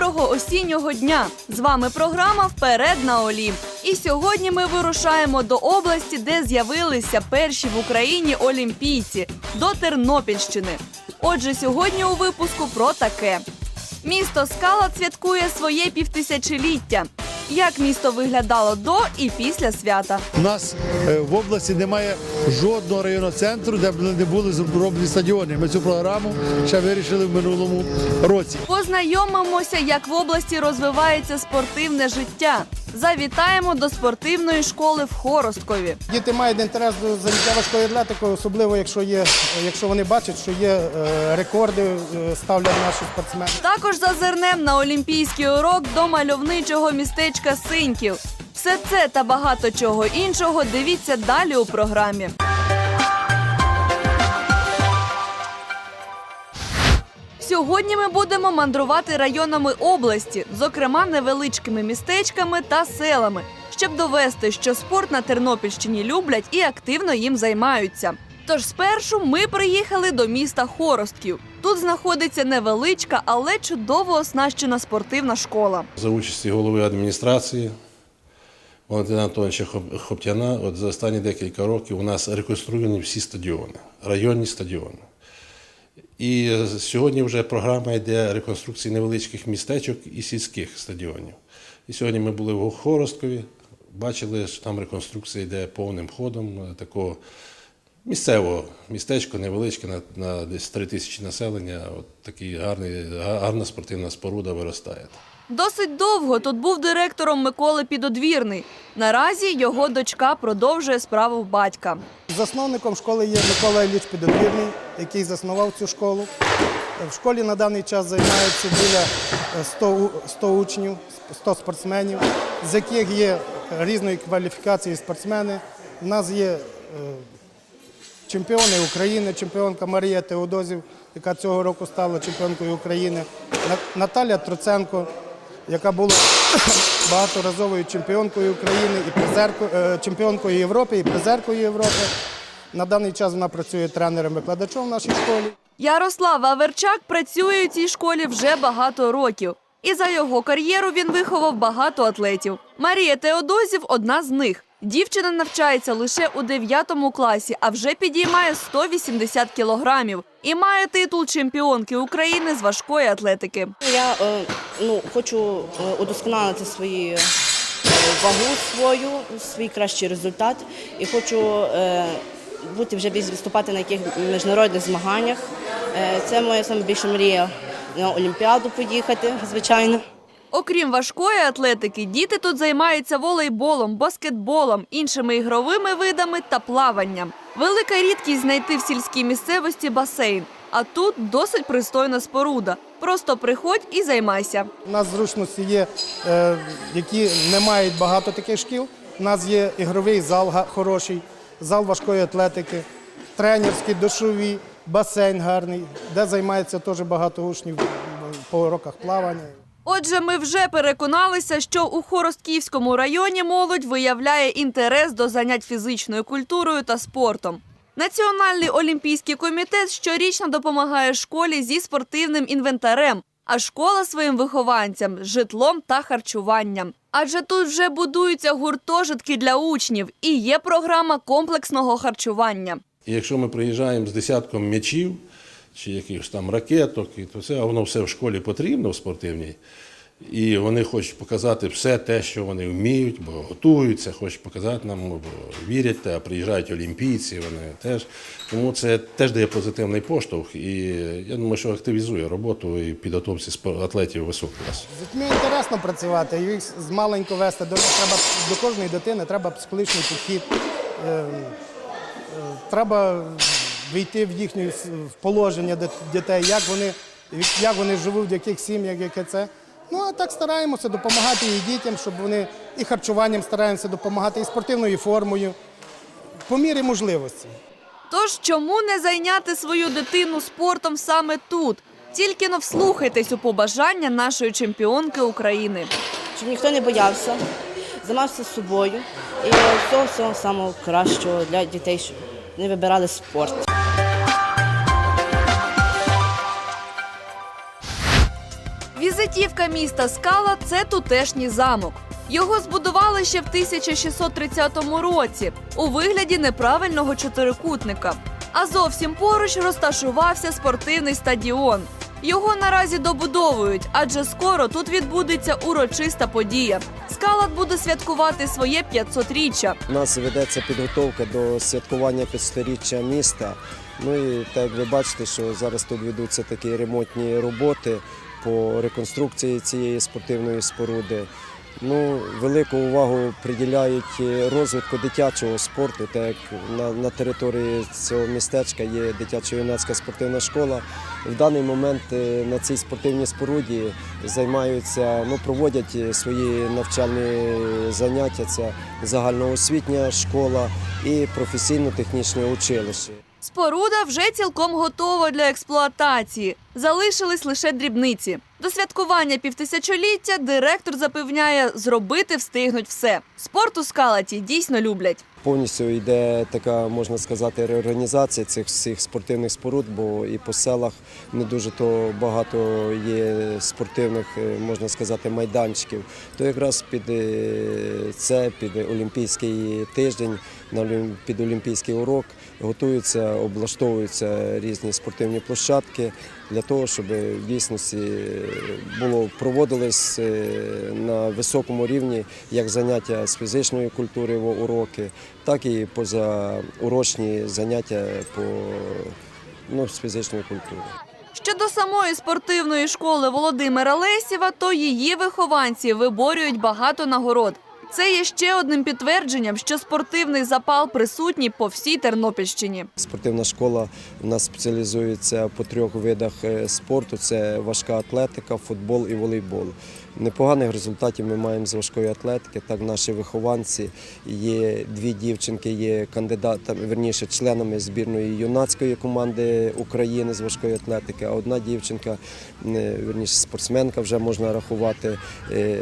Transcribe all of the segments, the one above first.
Доброго осіннього дня! З вами програма Вперед на Олімп. І сьогодні ми вирушаємо до області, де з'явилися перші в Україні олімпійці до Тернопільщини. Отже, сьогодні у випуску про таке: місто Скала святкує своє півтисячоліття. Як місто виглядало до і після свята? У нас е, в області немає жодного районного центру, де б не були зроблені стадіони. Ми цю програму ще вирішили в минулому році. Познайомимося, як в області розвивається спортивне життя. Завітаємо до спортивної школи в Хоросткові. Діти мають інтерес до заняття важкою атлетикою, особливо якщо є, якщо вони бачать, що є е, рекорди, е, ставлять наші спортсмени. Також зазирнем на олімпійський урок до мальовничого містечка Синьків. Все це та багато чого іншого дивіться далі у програмі. Сьогодні ми будемо мандрувати районами області, зокрема невеличкими містечками та селами, щоб довести, що спорт на Тернопільщині люблять і активно їм займаються. Тож спершу ми приїхали до міста Хоростків. Тут знаходиться невеличка, але чудово оснащена спортивна школа. За участі голови адміністрації Валентина Антоновича Хоптяна, от за останні декілька років у нас реконструйовані всі стадіони, районні стадіони. І сьогодні вже програма йде реконструкції невеличких містечок і сільських стадіонів. І сьогодні ми були в Хоросткові, бачили, що там реконструкція йде повним ходом е, такого місцевого містечко, невеличке, на, на десь 3 тисячі населення. От такий гарний, гарна спортивна споруда виростає. Досить довго тут був директором Миколи Підодвірний. Наразі його дочка продовжує справу батька. Засновником школи є Микола Ілліч Підодвірний, який заснував цю школу. В школі на даний час займаються біля е, 100, 100 учнів, 100 спортсменів, з яких є різної кваліфікації спортсмени. У нас є е, чемпіони України, чемпіонка Марія Теодозів, яка цього року стала чемпіонкою України, Наталя Троценко, яка була багаторазовою чемпіонкою України і е, чемпіонкою Європи і призеркою Європи. На даний час вона працює тренером-викладачом в нашій школі. Ярослав Аверчак працює у цій школі вже багато років. І за його кар'єру він виховав багато атлетів. Марія Теодозів одна з них. Дівчина навчається лише у 9 класі, а вже підіймає 180 кілограмів і має титул чемпіонки України з важкої атлетики. Я е, ну, хочу е, удосконалити свої е, вагу свою, свій кращий результат і хочу бути вже більш виступати на яких міжнародних змаганнях. Е, це моя найбільша мрія на Олімпіаду поїхати, звичайно. Окрім важкої атлетики, діти тут займаються волейболом, баскетболом, іншими ігровими видами та плаванням. Велика рідкість знайти в сільській місцевості басейн. А тут досить пристойна споруда. Просто приходь і займайся. У нас зручності є, е, які не мають багато таких шкіл. У нас є ігровий зал хороший, зал важкої атлетики, тренерський, душові, басейн гарний, де займається теж багато учнів по уроках плавання. Отже, ми вже переконалися, що у Хоростківському районі молодь виявляє інтерес до занять фізичною культурою та спортом. Національний олімпійський комітет щорічно допомагає школі зі спортивним інвентарем, а школа своїм вихованцям житлом та харчуванням. Адже тут вже будуються гуртожитки для учнів і є програма комплексного харчування. Якщо ми приїжджаємо з десятком м'ячів чи якихось там ракеток, і то все, воно все в школі потрібно в спортивній. І вони хочуть показати все те, що вони вміють, бо готуються, хочуть показати нам, бо вірять, а приїжджають олімпійці, вони теж. Тому це теж дає позитивний поштовх. І я думаю, що активізує роботу і підготовці атлетів високого класу. З дітьми інтересно працювати, їх з маленько вести. До них треба до кожної дитини треба психологічний підхід. Е, е, Треба війти в їхнє в положення дітей, як вони, як вони живуть, в яких сім'ях, яке це. Ну а так стараємося допомагати і дітям, щоб вони і харчуванням стараємося допомагати, і спортивною формою, по мірі можливості. Тож чому не зайняти свою дитину спортом саме тут? Тільки но вслухайтесь у побажання нашої чемпіонки України. Щоб ніхто не боявся, займався собою і всього всього самого кращого для дітей, щоб не вибирали спорт. Візитівка міста Скала це тутешній замок. Його збудували ще в 1630 році у вигляді неправильного чотирикутника. А зовсім поруч розташувався спортивний стадіон. Його наразі добудовують, адже скоро тут відбудеться урочиста подія. Скалат буде святкувати своє 500-річчя. У нас ведеться підготовка до святкування 500-річчя міста. Ну і так ви бачите, що зараз тут ведуться такі ремонтні роботи по реконструкції цієї спортивної споруди. Ну, велику увагу приділяють е, розвитку дитячого спорту, так як на, на території цього містечка є дитячо-юнацька спортивна школа. В даний момент е, на цій спортивній споруді займаються, ну, проводять е, свої навчальні заняття. Це загальноосвітня школа і професійно-технічне училище. Споруда вже цілком готова для експлуатації. Залишились лише дрібниці. До святкування півтисячоліття директор запевняє, зробити встигнуть все. Спорт у скалаті дійсно люблять. Повністю йде така, можна сказати, реорганізація цих всіх спортивних споруд, бо і по селах не дуже то багато є спортивних, е, можна сказати, майданчиків. То якраз під е, це, під Олімпійський тиждень, на Олім- під Олімпійський урок готуються, облаштовуються різні спортивні площадки для того, щоб в дійсності було проводились е, на високому рівні як заняття з фізичної культури в- уроки, так і позаурочні заняття по ну, з фізичної культури. Щодо самої спортивної школи Володимира Лесєва, то її вихованці виборюють багато нагород. Це є ще одним підтвердженням, що спортивний запал присутній по всій Тернопільщині. Спортивна школа у нас спеціалізується по трьох видах е, спорту: це важка атлетика, футбол і волейбол. Непоганих результатів ми маємо з важкої атлетики. Так, наші вихованці є дві дівчинки, є кандидатами, верніше членами збірної юнацької команди України з важкої атлетики. А одна дівчинка, е, верніше спортсменка, вже можна рахувати, е,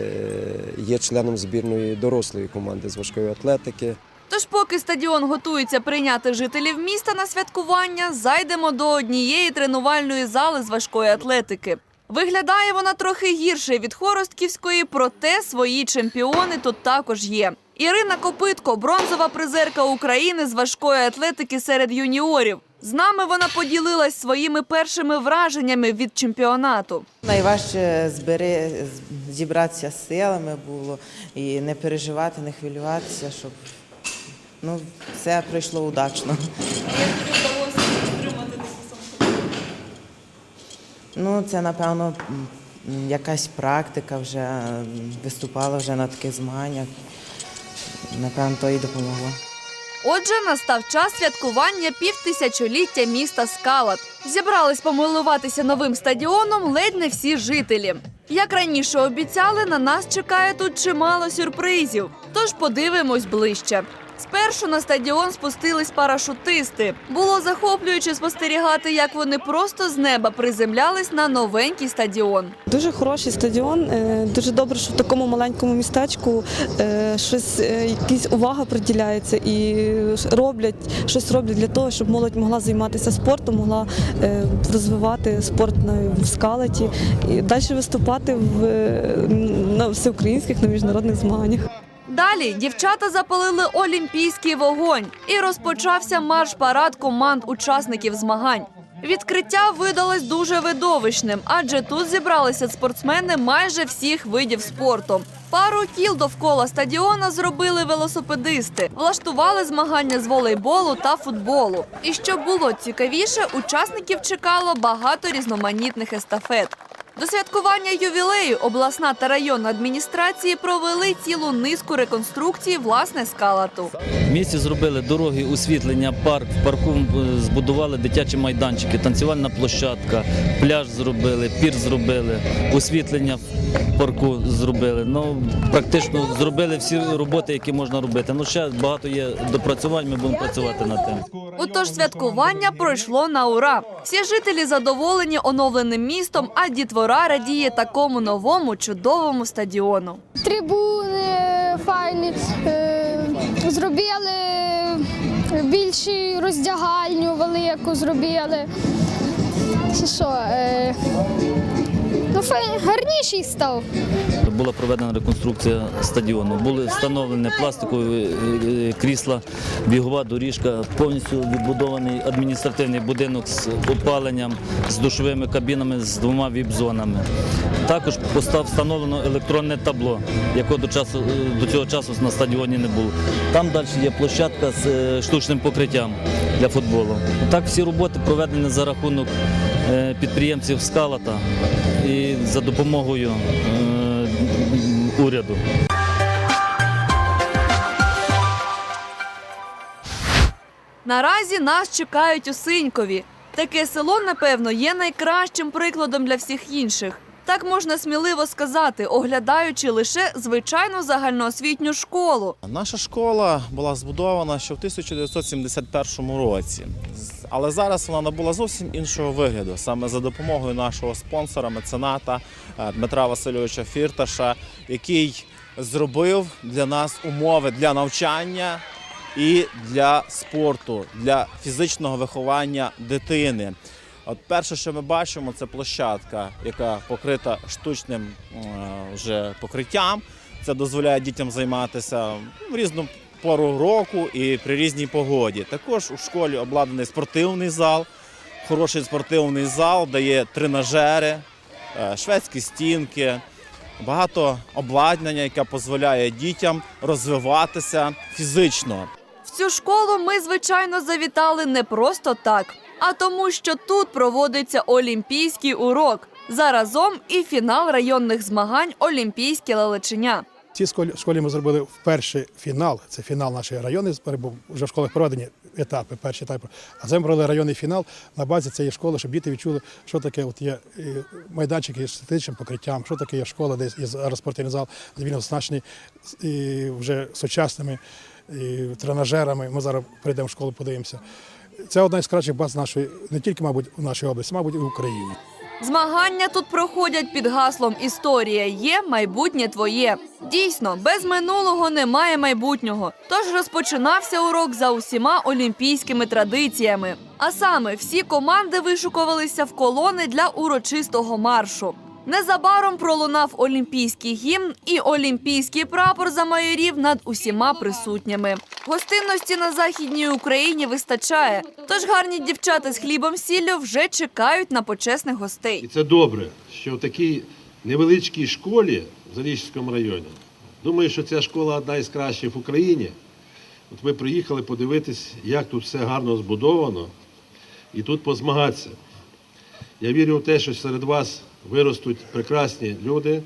є членом збірної дорослої команди з важкої атлетики. Тож, поки стадіон готується прийняти жителів міста на святкування, зайдемо до однієї тренувальної зали з важкої атлетики. Виглядає вона трохи гірше від Хоростківської, проте свої чемпіони тут також є. Ірина Копитко, бронзова призерка України з важкої атлетики серед юніорів. З нами вона поділилась своїми першими враженнями від чемпіонату. Найважче збери, зібратися з силами було і не переживати, не хвилюватися, щоб ну, все пройшло удачно. Ну, це, напевно, якась практика вже виступала вже на таких змаганнях. Напевно, то і допомогло. Отже, настав час святкування півтисячоліття міста Скалат. Зібрались помилуватися новим стадіоном ледь не всі жителі. Як раніше обіцяли, на нас чекає тут чимало сюрпризів. Тож подивимось ближче. Спершу на стадіон спустились парашутисти. Було захоплююче спостерігати, як вони просто з неба приземлялись на новенький стадіон. Дуже хороший стадіон. е, Дуже добре, що в такому маленькому містечку е, щось е, якась увага приділяється і роблять щось роблять для того, щоб молодь могла займатися спортом, могла розвивати спорт на в скалаті і далі виступати в на всеукраїнських на міжнародних змаганнях. Далі дівчата запалили олімпійський вогонь і розпочався марш-парад команд учасників змагань. Відкриття видалось дуже видовищним, адже тут зібралися спортсмени майже всіх видів спорту. Пару кіл довкола стадіона зробили велосипедисти, влаштували змагання з волейболу та футболу. І щоб було цікавіше, учасників чекало багато різноманітних естафет. До святкування ювілею обласна та районна адміністрації провели цілу низку реконструкцій власне скалату. В місті зробили дороги, освітлення, парк. В парку збудували дитячі майданчики, танцювальна площадка, пляж зробили, пір зробили, освітлення в парку зробили. Ну, практично зробили всі роботи, які можна робити. Ну, ще багато є допрацювань, ми будемо працювати над тим. Отож, святкування пройшло на ура. Всі жителі задоволені оновленим містом, а дітвора радіє такому новому чудовому стадіону. трибуни файні, е, зробили більшу роздягальню велику зробили. Чи Що, е, Ну, гарніший став. Була проведена реконструкція стадіону. Були встановлені пластикові е, е, крісла, бігова доріжка, повністю відбудований адміністративний будинок з опаленням, з душовими кабінами, з двома віп-зонами. Також встановлено електронне табло, якого до е, до цього часу на стадіоні не було. Там далі є площадка з штучним покриттям для футболу. Так всі роботи проведені за рахунок підприємців Скалата і за допомогою уряду. Наразі нас чекають у Синькові. Таке село, напевно, є найкращим прикладом для всіх інших. Так можна сміливо сказати, оглядаючи лише звичайну загальноосвітню школу. Наша школа була збудована ще в 1971 році, але зараз вона набула зовсім іншого вигляду, саме за допомогою нашого спонсора, мецената е, Дмитра Васильовича Фірташа, який зробив для нас умови для навчання і для спорту, для фізичного виховання дитини. От перше, що ми бачимо, це площадка, яка покрита штучним е, вже покриттям. Це дозволяє дітям займатися в різну пору року і при різній погоді. Також у школі обладнаний спортивний зал, хороший спортивний зал, де є тренажери, е, шведські стінки, багато обладнання, яке дозволяє дітям розвиватися фізично. В цю школу ми, звичайно, завітали не просто так, а тому, що тут проводиться олімпійський урок. Заразом і фінал районних змагань Олімпійське лелечення. В цій школі, ми зробили вперше фінал. Це фінал нашої бо вже в школах проведені етапи, перші етапи. А це ми провели районний фінал на базі цієї школи, щоб діти відчули, що таке от є майданчики з естетичним покриттям, що таке є школа, де є зараз спортивний зал, де він оснащений вже сучасними тренажерами. Ми зараз прийдемо в школу, подивимося. Це одна із кращих баз нашої, не тільки, мабуть, в нашій області, мабуть, і в Україні. Змагання тут проходять під гаслом Історія є, майбутнє твоє. Дійсно, без минулого немає майбутнього. Тож розпочинався урок за усіма олімпійськими традиціями. А саме всі команди вишукувалися в колони для урочистого маршу. Незабаром пролунав олімпійський гімн і олімпійський прапор замайорів над усіма присутніми. Гостинності на західній Україні вистачає. Тож гарні дівчата з хлібом сіллю вже чекають на почесних гостей. І це добре, що в такій невеличкій школі в Зарічському районі. Думаю, що ця школа одна із кращих в Україні. От ви приїхали подивитись, як тут все гарно збудовано, і тут позмагатися. Я вірю в те, що серед вас виростуть прекрасні люди,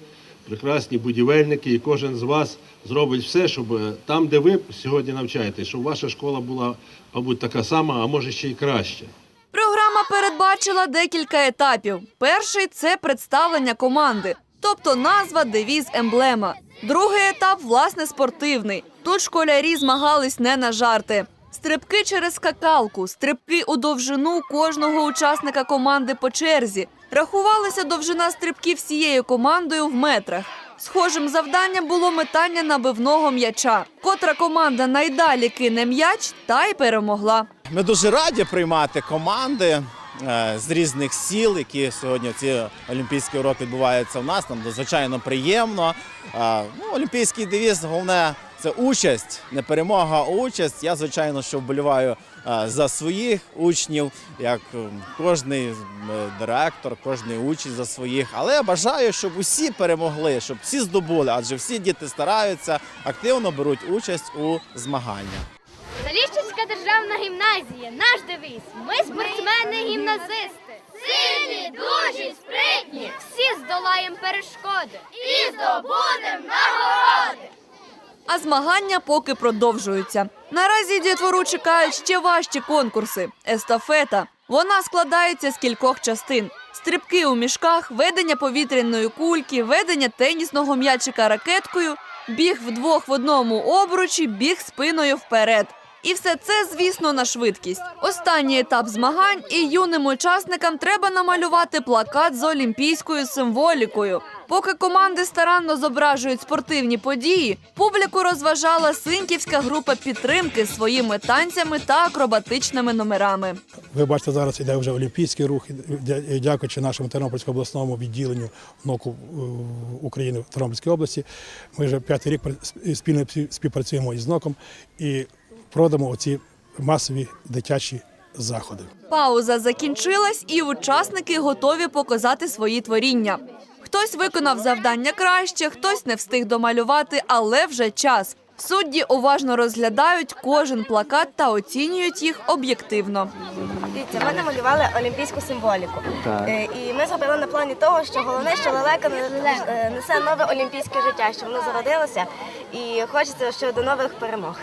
прекрасні будівельники, і кожен з вас зробить все, щоб е, там, де ви сьогодні навчаєтесь, щоб ваша школа була, мабуть, така сама, а може ще й краще. Програма передбачила декілька етапів. Перший це представлення команди, тобто назва, девіз, емблема. Другий етап власне спортивний. Тут школярі змагались не на жарти. Стрибки через скакалку, стрибки у довжину кожного учасника команди по черзі. Рахувалася довжина стрибків всією командою в метрах. Схожим завданням було метання набивного м'яча. Котра команда найдалі кине м'яч, та й перемогла. Ми дуже раді приймати команди е, з різних сіл, які сьогодні ці олімпійські уроки відбуваються в нас. Нам надзвичайно приємно. Е, Ну, олімпійський девіз, головне це участь, не перемога, а участь. Я, звичайно, що вболіваю за своїх учнів, як кожний директор, кожний учень за своїх. Але я бажаю, щоб усі перемогли, щоб всі здобули, адже всі діти стараються, активно беруть участь у змаганнях. Заліщицька державна гімназія. Наш девіз. Ми спортсмени-гімназисти. Сильні, дужі, спритні. Всі здолаємо перешкоди. І здобудемо нагороди. А змагання поки продовжуються. Наразі дітвору чекають ще важчі конкурси. Естафета. Вона складається з кількох частин: стрибки у мішках, ведення повітряної кульки, ведення тенісного м'ячика ракеткою, біг вдвох в одному обручі, біг спиною вперед. І все це, звісно, на швидкість. Останній етап змагань і юним учасникам треба намалювати плакат з олімпійською символікою. Поки команди старанно зображують спортивні події, публіку розважала синківська група підтримки своїми танцями та акробатичними номерами. Ви бачите, зараз іде вже олімпійський рух, дякуючи нашому Тернопільському обласному відділенню НОКу е, України в Тернопільській області. Ми вже п'ятий рік спільно співпрацюємо із НОКом і проводимо оці масові дитячі заходи. Пауза закінчилась, і учасники готові показати свої творіння. Хтось виконав завдання краще, хтось не встиг домалювати, але вже час. Судді уважно розглядають кожен плакат та оцінюють їх об'єктивно. Дивіться, ми намалювали олімпійську символіку. Е, І ми зробили на плані того, що головне, що лелека несе нове олімпійське життя, що воно зародилося, і хочеться ще до нових перемог.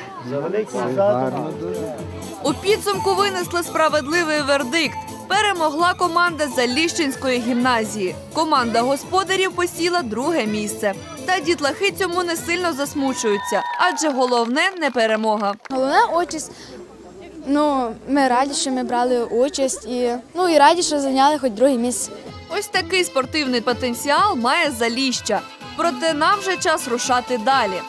У підсумку винесли справедливий вердикт. Перемогла команда Заліщинської гімназії. Команда господарів посіла друге місце. Та дітлахи цьому не сильно засмучуються, адже головне не перемога. Головне участь. Ну, ми раді, що ми брали участь і ну і раді, що зайняли хоч друге місце. Ось такий спортивний потенціал має заліща. Проте нам вже час рушати далі.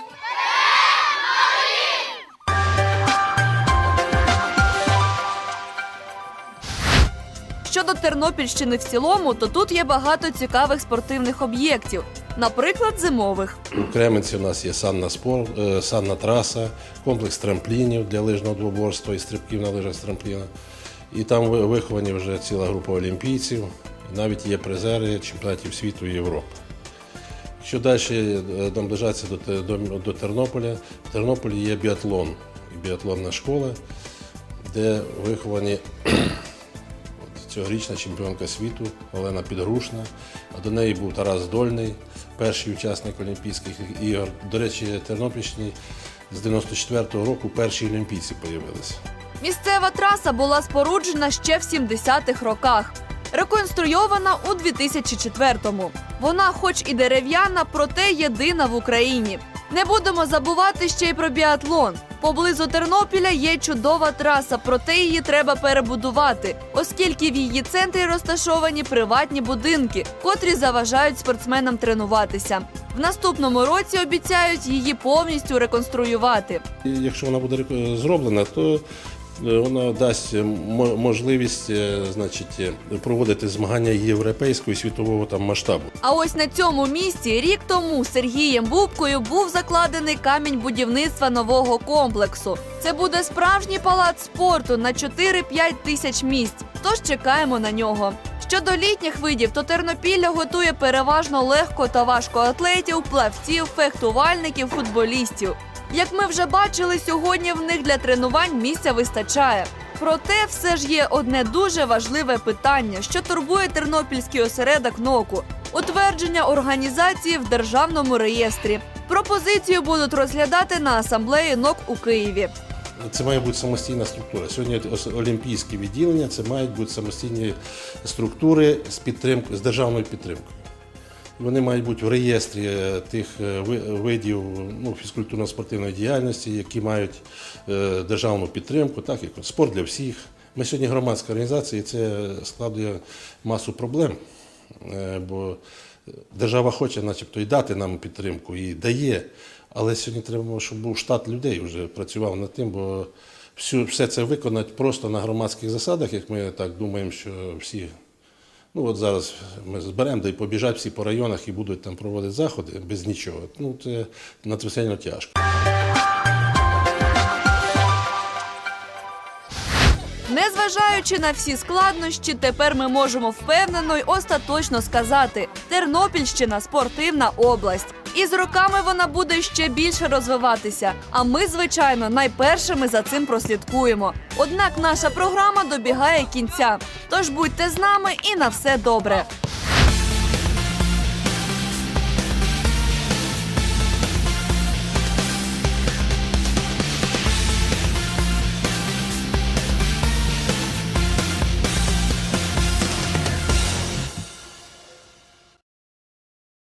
Щодо Тернопільщини в цілому, то тут є багато цікавих спортивних об'єктів, наприклад, зимових. У Кременці у нас є санна спор, е, санна траса, комплекс трамплінів для лижного двоборства і стрибків на лижах з трампліна. І там виховані вже ціла група олімпійців, навіть є призери чемпіонатів світу і Європи. Якщо далі е, наближатися до, до, до Тернополя, в Тернополі є біатлон, і біатлонна школа, де виховані Цьогорічна чемпіонка світу Олена Підгрушна, до неї був Тарас Дольний, перший учасник Олімпійських ігор. До речі, Тернопільщині з 94-го року перші олімпійці з'явилися. Місцева траса була споруджена ще в 70-х роках. Реконструйована у 2004-му. Вона, хоч і дерев'яна, проте єдина в Україні. Не будемо забувати ще й про біатлон. Поблизу Тернопіля є чудова траса, проте її треба перебудувати, оскільки в її центрі розташовані приватні будинки, котрі заважають спортсменам тренуватися. В наступному році обіцяють її повністю реконструювати. Якщо вона буде реко- зроблена, то е, вона дасть е, можливість е, значить, проводити змагання європейського і світового там масштабу. А ось на цьому місці рік тому Сергієм Бубкою був закладений камінь будівництва нового комплексу. Це буде справжній палац спорту на 4-5 тисяч місць. Тож чекаємо на нього. Щодо літніх видів, то Тернопілля готує переважно легко та важко атлетів, плавців, фехтувальників, футболістів. Як ми вже бачили, сьогодні в них для тренувань місця вистачає. Проте все ж є одне дуже важливе питання, що турбує тернопільський осередок НОКу утвердження організації в державному реєстрі. Пропозицію будуть розглядати на асамблеї НОК у Києві. Це має бути самостійна структура. Сьогодні олімпійські відділення це мають бути самостійні структури з підтримкою, з державною підтримкою. Вони мають бути в реєстрі е, тих е, видів ну, фізкультурно-спортивної діяльності, які мають е, державну підтримку, так як спорт для всіх. Ми сьогодні громадська організація, і це складує масу проблем, бо держава хоче, начебто, і дати нам підтримку, і дає. Але сьогодні треба, щоб був штат людей вже працював над тим, бо все це виконати просто на громадських засадах, як ми так думаємо, що всі. Ну от зараз ми зберемо, й побіжать всі по районах і будуть там проводити заходи без нічого. Ну це надзвичайно тяжко. Незважаючи на всі складнощі, тепер ми можемо впевнено й остаточно сказати: Тернопільщина спортивна область. І з роками вона буде ще більше розвиватися. А ми, звичайно, найпершими за цим прослідкуємо. Однак наша програма добігає кінця. Тож будьте з нами і на все добре.